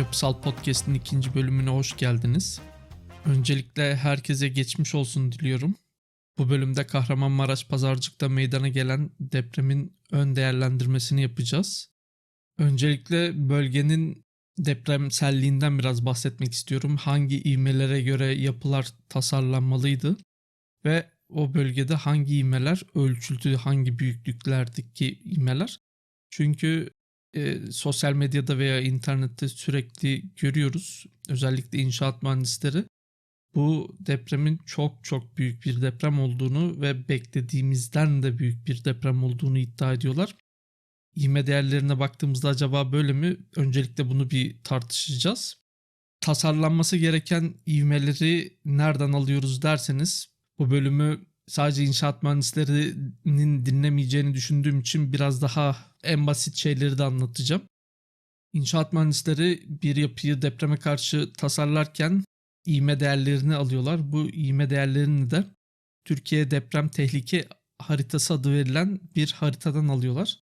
Yapısal Podcast'in ikinci bölümüne hoş geldiniz. Öncelikle herkese geçmiş olsun diliyorum. Bu bölümde Kahramanmaraş Pazarcık'ta meydana gelen depremin ön değerlendirmesini yapacağız. Öncelikle bölgenin depremselliğinden biraz bahsetmek istiyorum. Hangi ivmelere göre yapılar tasarlanmalıydı ve o bölgede hangi ivmeler ölçüldü, hangi büyüklüklerdeki ivmeler. Çünkü e, sosyal medyada veya internette sürekli görüyoruz. Özellikle inşaat mühendisleri bu depremin çok çok büyük bir deprem olduğunu ve beklediğimizden de büyük bir deprem olduğunu iddia ediyorlar. İğme değerlerine baktığımızda acaba böyle mi? Öncelikle bunu bir tartışacağız. Tasarlanması gereken ivmeleri nereden alıyoruz derseniz bu bölümü sadece inşaat mühendislerinin dinlemeyeceğini düşündüğüm için biraz daha en basit şeyleri de anlatacağım. İnşaat mühendisleri bir yapıyı depreme karşı tasarlarken iğme değerlerini alıyorlar. Bu iğme değerlerini de Türkiye Deprem Tehlike Haritası adı verilen bir haritadan alıyorlar.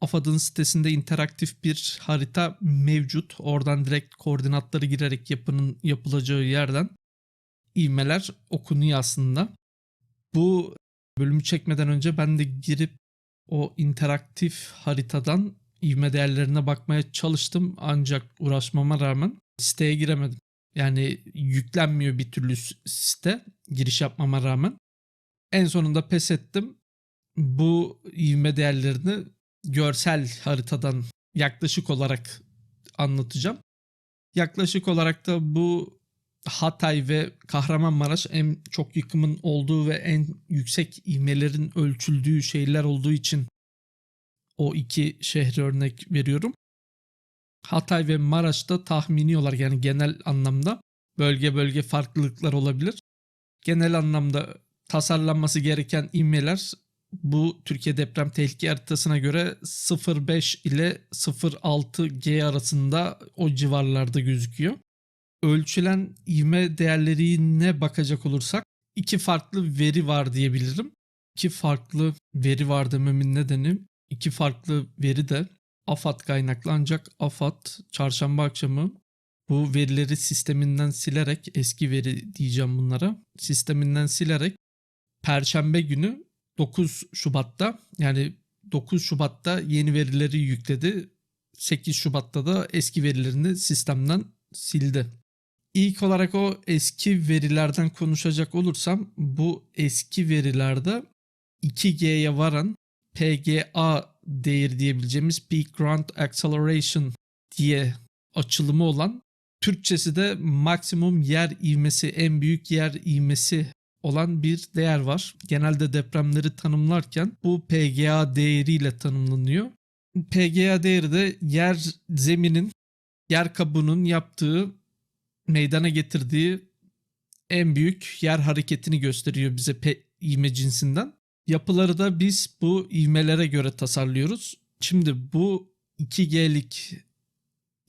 AFAD'ın sitesinde interaktif bir harita mevcut. Oradan direkt koordinatları girerek yapının yapılacağı yerden ivmeler okunuyor aslında. Bu bölümü çekmeden önce ben de girip o interaktif haritadan ivme değerlerine bakmaya çalıştım ancak uğraşmama rağmen siteye giremedim. Yani yüklenmiyor bir türlü site giriş yapmama rağmen. En sonunda pes ettim. Bu ivme değerlerini görsel haritadan yaklaşık olarak anlatacağım. Yaklaşık olarak da bu Hatay ve Kahramanmaraş en çok yıkımın olduğu ve en yüksek ivmelerin ölçüldüğü şehirler olduğu için o iki şehri örnek veriyorum. Hatay ve Maraş'ta tahmini olarak yani genel anlamda bölge bölge farklılıklar olabilir. Genel anlamda tasarlanması gereken ivmeler bu Türkiye deprem tehlike haritasına göre 0.5 ile 0.6 G arasında o civarlarda gözüküyor ölçülen ivme değerlerine bakacak olursak iki farklı veri var diyebilirim. İki farklı veri var dememin nedeni iki farklı veri de AFAD kaynaklı ancak AFAD çarşamba akşamı bu verileri sisteminden silerek eski veri diyeceğim bunlara sisteminden silerek perşembe günü 9 Şubat'ta yani 9 Şubat'ta yeni verileri yükledi. 8 Şubat'ta da eski verilerini sistemden sildi. İlk olarak o eski verilerden konuşacak olursam bu eski verilerde 2G'ye varan PGA değeri diyebileceğimiz Peak Ground Acceleration diye açılımı olan Türkçesi de maksimum yer ivmesi, en büyük yer ivmesi olan bir değer var. Genelde depremleri tanımlarken bu PGA değeriyle tanımlanıyor. PGA değeri de yer zeminin, yer kabuğunun yaptığı meydana getirdiği en büyük yer hareketini gösteriyor bize pe ivme cinsinden. Yapıları da biz bu ivmelere göre tasarlıyoruz. Şimdi bu 2G'lik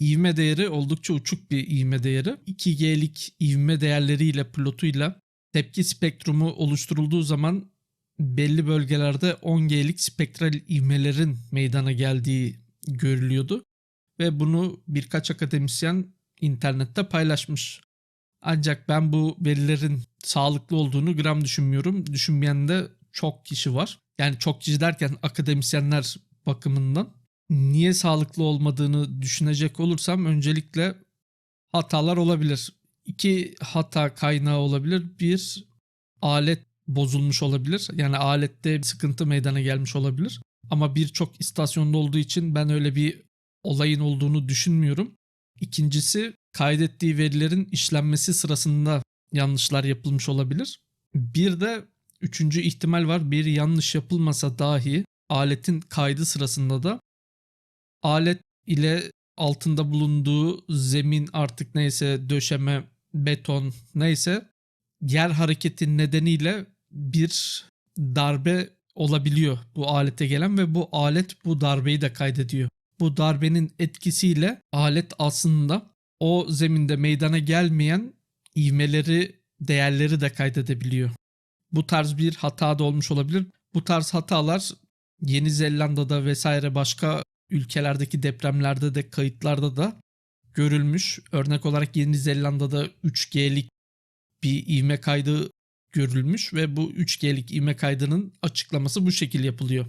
ivme değeri oldukça uçuk bir ivme değeri. 2G'lik ivme değerleriyle plotuyla tepki spektrumu oluşturulduğu zaman belli bölgelerde 10G'lik spektral ivmelerin meydana geldiği görülüyordu. Ve bunu birkaç akademisyen internette paylaşmış. Ancak ben bu verilerin sağlıklı olduğunu gram düşünmüyorum. Düşünmeyen de çok kişi var. Yani çok kişi derken akademisyenler bakımından. Niye sağlıklı olmadığını düşünecek olursam öncelikle hatalar olabilir. İki hata kaynağı olabilir. Bir alet bozulmuş olabilir. Yani alette sıkıntı meydana gelmiş olabilir. Ama birçok istasyonda olduğu için ben öyle bir olayın olduğunu düşünmüyorum. İkincisi kaydettiği verilerin işlenmesi sırasında yanlışlar yapılmış olabilir. Bir de üçüncü ihtimal var. Bir yanlış yapılmasa dahi aletin kaydı sırasında da alet ile altında bulunduğu zemin artık neyse döşeme, beton neyse yer hareketi nedeniyle bir darbe olabiliyor bu alete gelen ve bu alet bu darbeyi de kaydediyor bu darbenin etkisiyle alet aslında o zeminde meydana gelmeyen ivmeleri, değerleri de kaydedebiliyor. Bu tarz bir hata da olmuş olabilir. Bu tarz hatalar Yeni Zelanda'da vesaire başka ülkelerdeki depremlerde de kayıtlarda da görülmüş. Örnek olarak Yeni Zelanda'da 3G'lik bir ivme kaydı görülmüş ve bu 3G'lik ivme kaydının açıklaması bu şekil yapılıyor.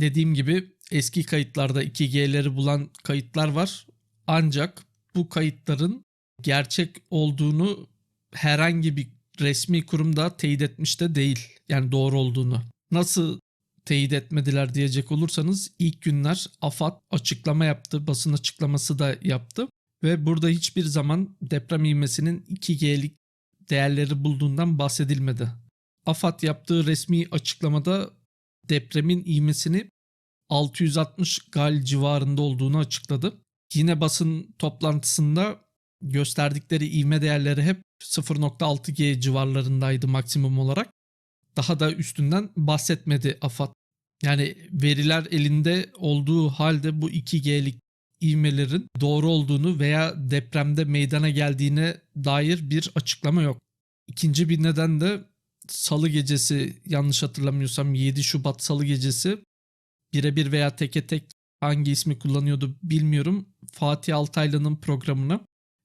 Dediğim gibi eski kayıtlarda 2G'leri bulan kayıtlar var. Ancak bu kayıtların gerçek olduğunu herhangi bir resmi kurumda teyit etmiş de değil. Yani doğru olduğunu. Nasıl teyit etmediler diyecek olursanız ilk günler AFAD açıklama yaptı. Basın açıklaması da yaptı. Ve burada hiçbir zaman deprem ivmesinin 2G'lik değerleri bulduğundan bahsedilmedi. AFAD yaptığı resmi açıklamada depremin ivmesini 660 gal civarında olduğunu açıkladı. Yine basın toplantısında gösterdikleri ivme değerleri hep 0.6G civarlarındaydı maksimum olarak. Daha da üstünden bahsetmedi AFAD. Yani veriler elinde olduğu halde bu 2G'lik ivmelerin doğru olduğunu veya depremde meydana geldiğine dair bir açıklama yok. İkinci bir neden de salı gecesi yanlış hatırlamıyorsam 7 Şubat salı gecesi birebir veya teke tek hangi ismi kullanıyordu bilmiyorum. Fatih Altaylı'nın programına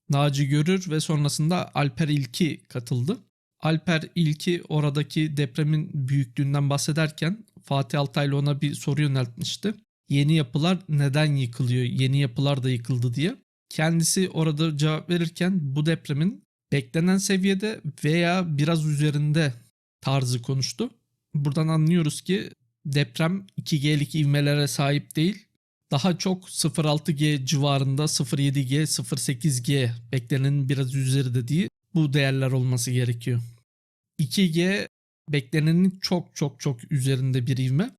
Naci Görür ve sonrasında Alper İlki katıldı. Alper İlki oradaki depremin büyüklüğünden bahsederken Fatih Altaylı ona bir soru yöneltmişti. Yeni yapılar neden yıkılıyor? Yeni yapılar da yıkıldı diye. Kendisi orada cevap verirken bu depremin beklenen seviyede veya biraz üzerinde tarzı konuştu. Buradan anlıyoruz ki deprem 2G'lik ivmelere sahip değil. Daha çok 0.6G civarında 0.7G, 0.8G beklenenin biraz üzeri dediği bu değerler olması gerekiyor. 2G beklenenin çok çok çok üzerinde bir ivme.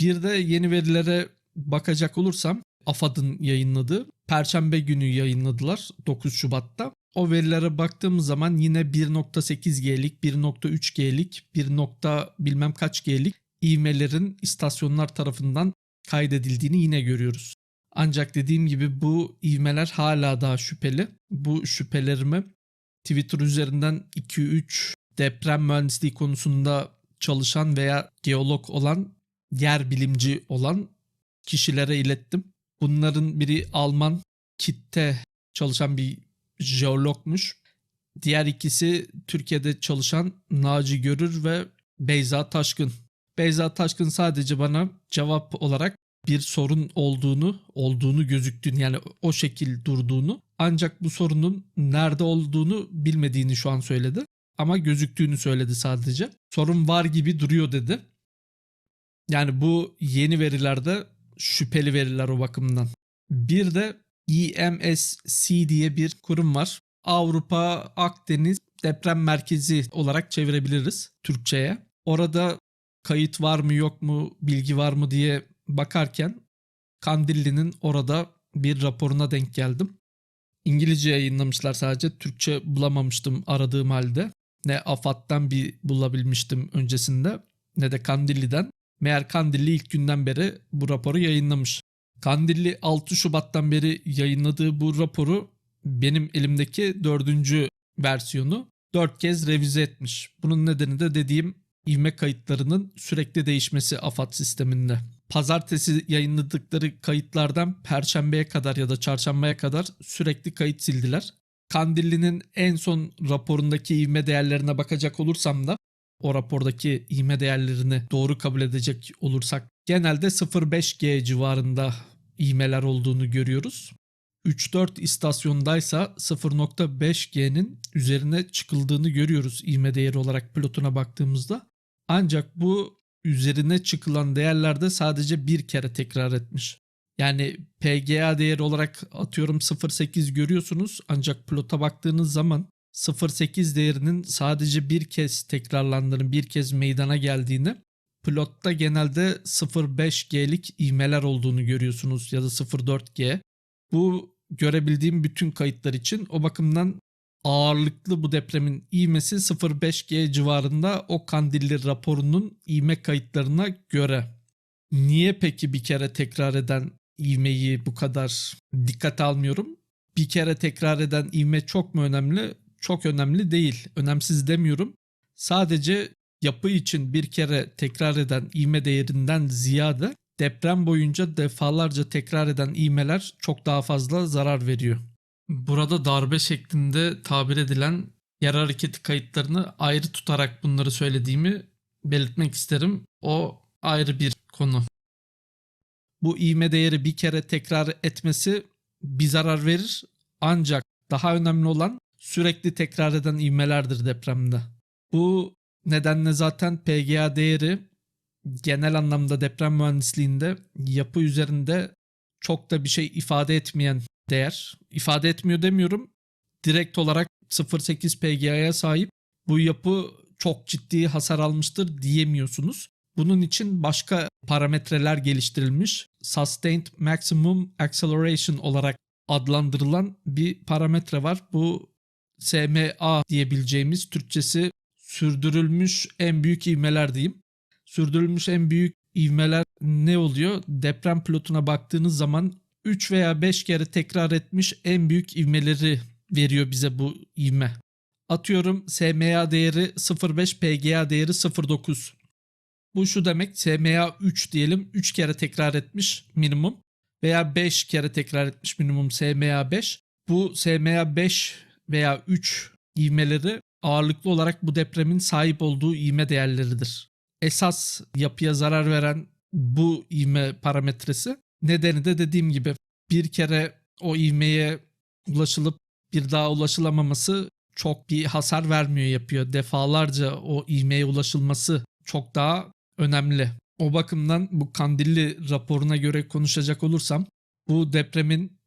Bir de yeni verilere bakacak olursam AFAD'ın yayınladığı Perşembe günü yayınladılar 9 Şubat'ta. O verilere baktığımız zaman yine 1.8G'lik, 1.3G'lik, 1. bilmem kaç G'lik ivmelerin istasyonlar tarafından kaydedildiğini yine görüyoruz. Ancak dediğim gibi bu ivmeler hala daha şüpheli. Bu şüphelerimi Twitter üzerinden 2-3 deprem mühendisliği konusunda çalışan veya geolog olan, yer bilimci olan kişilere ilettim. Bunların biri Alman kitte çalışan bir jeologmuş. Diğer ikisi Türkiye'de çalışan Naci Görür ve Beyza Taşkın. Beyza Taşkın sadece bana cevap olarak bir sorun olduğunu, olduğunu gözüktüğünü yani o şekil durduğunu ancak bu sorunun nerede olduğunu bilmediğini şu an söyledi. Ama gözüktüğünü söyledi sadece. Sorun var gibi duruyor dedi. Yani bu yeni verilerde şüpheli veriler o bakımdan. Bir de EMSC diye bir kurum var. Avrupa Akdeniz Deprem Merkezi olarak çevirebiliriz Türkçe'ye. Orada kayıt var mı yok mu, bilgi var mı diye bakarken Kandilli'nin orada bir raporuna denk geldim. İngilizce yayınlamışlar sadece. Türkçe bulamamıştım aradığım halde. Ne AFAD'dan bir bulabilmiştim öncesinde ne de Kandilli'den. Meğer Kandilli ilk günden beri bu raporu yayınlamış. Kandilli 6 Şubat'tan beri yayınladığı bu raporu benim elimdeki dördüncü versiyonu dört kez revize etmiş. Bunun nedeni de dediğim ivme kayıtlarının sürekli değişmesi AFAD sisteminde. Pazartesi yayınladıkları kayıtlardan perşembeye kadar ya da çarşambaya kadar sürekli kayıt sildiler. Kandilli'nin en son raporundaki ivme değerlerine bakacak olursam da o rapordaki ivme değerlerini doğru kabul edecek olursak genelde 0.5G civarında ivmeler olduğunu görüyoruz. 3-4 istasyondaysa 0.5G'nin üzerine çıkıldığını görüyoruz ivme değeri olarak plotuna baktığımızda. Ancak bu üzerine çıkılan değerlerde sadece bir kere tekrar etmiş. Yani PGA değeri olarak atıyorum 0.8 görüyorsunuz ancak plota baktığınız zaman 0.8 değerinin sadece bir kez tekrarlandığını, bir kez meydana geldiğini plotta genelde 0.5G'lik ivmeler olduğunu görüyorsunuz ya da 0.4G. Bu görebildiğim bütün kayıtlar için o bakımdan ağırlıklı bu depremin ivmesi 0.5G civarında o Kandilli raporunun ivme kayıtlarına göre. Niye peki bir kere tekrar eden ivmeyi bu kadar dikkate almıyorum? Bir kere tekrar eden ivme çok mu önemli? Çok önemli değil. Önemsiz demiyorum. Sadece yapı için bir kere tekrar eden ivme değerinden ziyade deprem boyunca defalarca tekrar eden ivmeler çok daha fazla zarar veriyor. Burada darbe şeklinde tabir edilen yer hareketi kayıtlarını ayrı tutarak bunları söylediğimi belirtmek isterim. O ayrı bir konu. Bu ivme değeri bir kere tekrar etmesi bir zarar verir. Ancak daha önemli olan sürekli tekrar eden ivmelerdir depremde. Bu nedenle zaten PGA değeri genel anlamda deprem mühendisliğinde yapı üzerinde çok da bir şey ifade etmeyen değer. İfade etmiyor demiyorum. Direkt olarak 0.8 PGA'ya sahip bu yapı çok ciddi hasar almıştır diyemiyorsunuz. Bunun için başka parametreler geliştirilmiş. Sustained Maximum Acceleration olarak adlandırılan bir parametre var. Bu SMA diyebileceğimiz Türkçesi sürdürülmüş en büyük ivmeler diyeyim. Sürdürülmüş en büyük ivmeler ne oluyor? Deprem plotuna baktığınız zaman 3 veya 5 kere tekrar etmiş en büyük ivmeleri veriyor bize bu ivme. Atıyorum SMA değeri 0.5, PGA değeri 0.9. Bu şu demek SMA 3 diyelim 3 kere tekrar etmiş minimum veya 5 kere tekrar etmiş minimum SMA 5. Bu SMA 5 veya 3 ivmeleri ağırlıklı olarak bu depremin sahip olduğu ivme değerleridir. Esas yapıya zarar veren bu ivme parametresi nedeni de dediğim gibi bir kere o ivmeye ulaşılıp bir daha ulaşılamaması çok bir hasar vermiyor yapıyor. Defalarca o ivmeye ulaşılması çok daha önemli. O bakımdan bu Kandilli raporuna göre konuşacak olursam bu depremin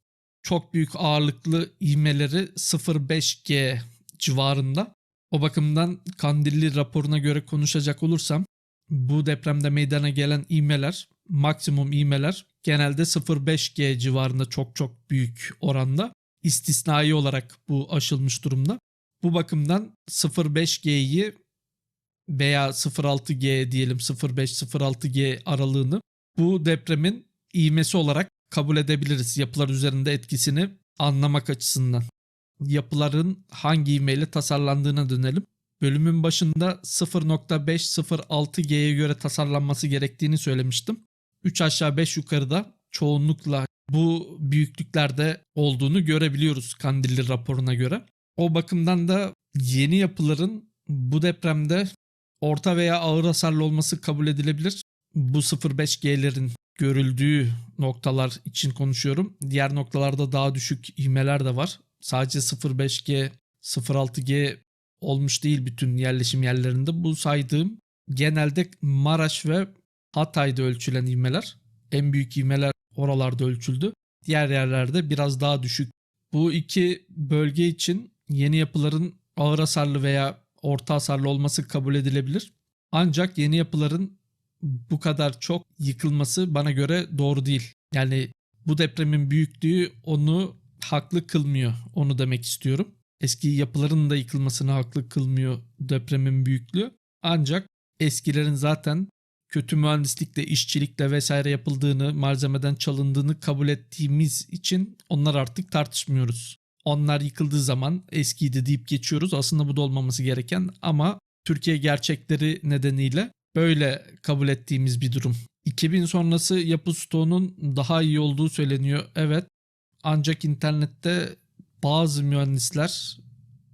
çok büyük ağırlıklı ivmeleri 0.5G civarında. O bakımdan Kandilli raporuna göre konuşacak olursam bu depremde meydana gelen ivmeler, maksimum ivmeler genelde 0.5G civarında çok çok büyük oranda. İstisnai olarak bu aşılmış durumda. Bu bakımdan 0.5G'yi veya 0.6G diyelim 0.5-0.6G aralığını bu depremin ivmesi olarak kabul edebiliriz yapılar üzerinde etkisini anlamak açısından. Yapıların hangi ivmeyle tasarlandığına dönelim. Bölümün başında 0.5-0.6G'ye göre tasarlanması gerektiğini söylemiştim. 3 aşağı 5 yukarıda çoğunlukla bu büyüklüklerde olduğunu görebiliyoruz Kandilli raporuna göre. O bakımdan da yeni yapıların bu depremde orta veya ağır hasarlı olması kabul edilebilir. Bu 0.5G'lerin görüldüğü noktalar için konuşuyorum. Diğer noktalarda daha düşük ivmeler de var. Sadece 0.5G, 0.6G olmuş değil bütün yerleşim yerlerinde. Bu saydığım genelde Maraş ve Hatay'da ölçülen ivmeler. En büyük ivmeler oralarda ölçüldü. Diğer yerlerde biraz daha düşük. Bu iki bölge için yeni yapıların ağır hasarlı veya orta hasarlı olması kabul edilebilir. Ancak yeni yapıların bu kadar çok yıkılması bana göre doğru değil. Yani bu depremin büyüklüğü onu haklı kılmıyor. Onu demek istiyorum. Eski yapıların da yıkılmasını haklı kılmıyor depremin büyüklüğü. Ancak eskilerin zaten kötü mühendislikle, işçilikle vesaire yapıldığını, malzemeden çalındığını kabul ettiğimiz için onlar artık tartışmıyoruz. Onlar yıkıldığı zaman eskiydi deyip geçiyoruz. Aslında bu da olmaması gereken ama Türkiye gerçekleri nedeniyle böyle kabul ettiğimiz bir durum. 2000 sonrası yapı stoğunun daha iyi olduğu söyleniyor. Evet ancak internette bazı mühendisler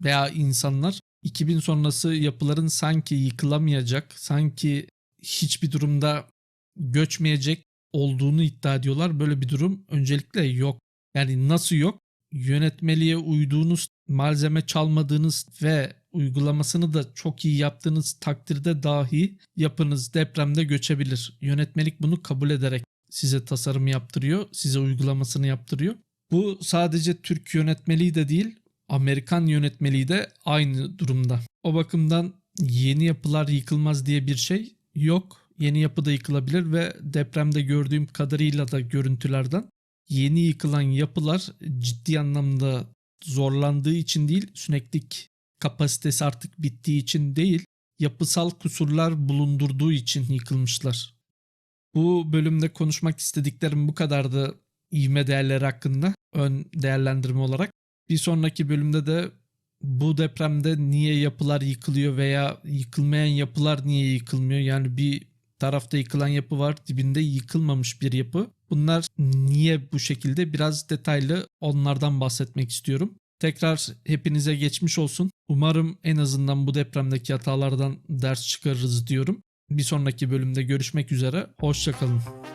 veya insanlar 2000 sonrası yapıların sanki yıkılamayacak, sanki hiçbir durumda göçmeyecek olduğunu iddia ediyorlar. Böyle bir durum öncelikle yok. Yani nasıl yok? Yönetmeliğe uyduğunuz, malzeme çalmadığınız ve uygulamasını da çok iyi yaptığınız takdirde dahi yapınız depremde göçebilir. Yönetmelik bunu kabul ederek size tasarım yaptırıyor, size uygulamasını yaptırıyor. Bu sadece Türk yönetmeliği de değil, Amerikan yönetmeliği de aynı durumda. O bakımdan yeni yapılar yıkılmaz diye bir şey yok. Yeni yapı da yıkılabilir ve depremde gördüğüm kadarıyla da görüntülerden yeni yıkılan yapılar ciddi anlamda zorlandığı için değil, süneklik kapasitesi artık bittiği için değil, yapısal kusurlar bulundurduğu için yıkılmışlar. Bu bölümde konuşmak istediklerim bu kadardı ivme değerleri hakkında ön değerlendirme olarak. Bir sonraki bölümde de bu depremde niye yapılar yıkılıyor veya yıkılmayan yapılar niye yıkılmıyor? Yani bir tarafta yıkılan yapı var, dibinde yıkılmamış bir yapı. Bunlar niye bu şekilde? Biraz detaylı onlardan bahsetmek istiyorum. Tekrar hepinize geçmiş olsun. Umarım en azından bu depremdeki hatalardan ders çıkarırız diyorum. Bir sonraki bölümde görüşmek üzere. Hoşçakalın.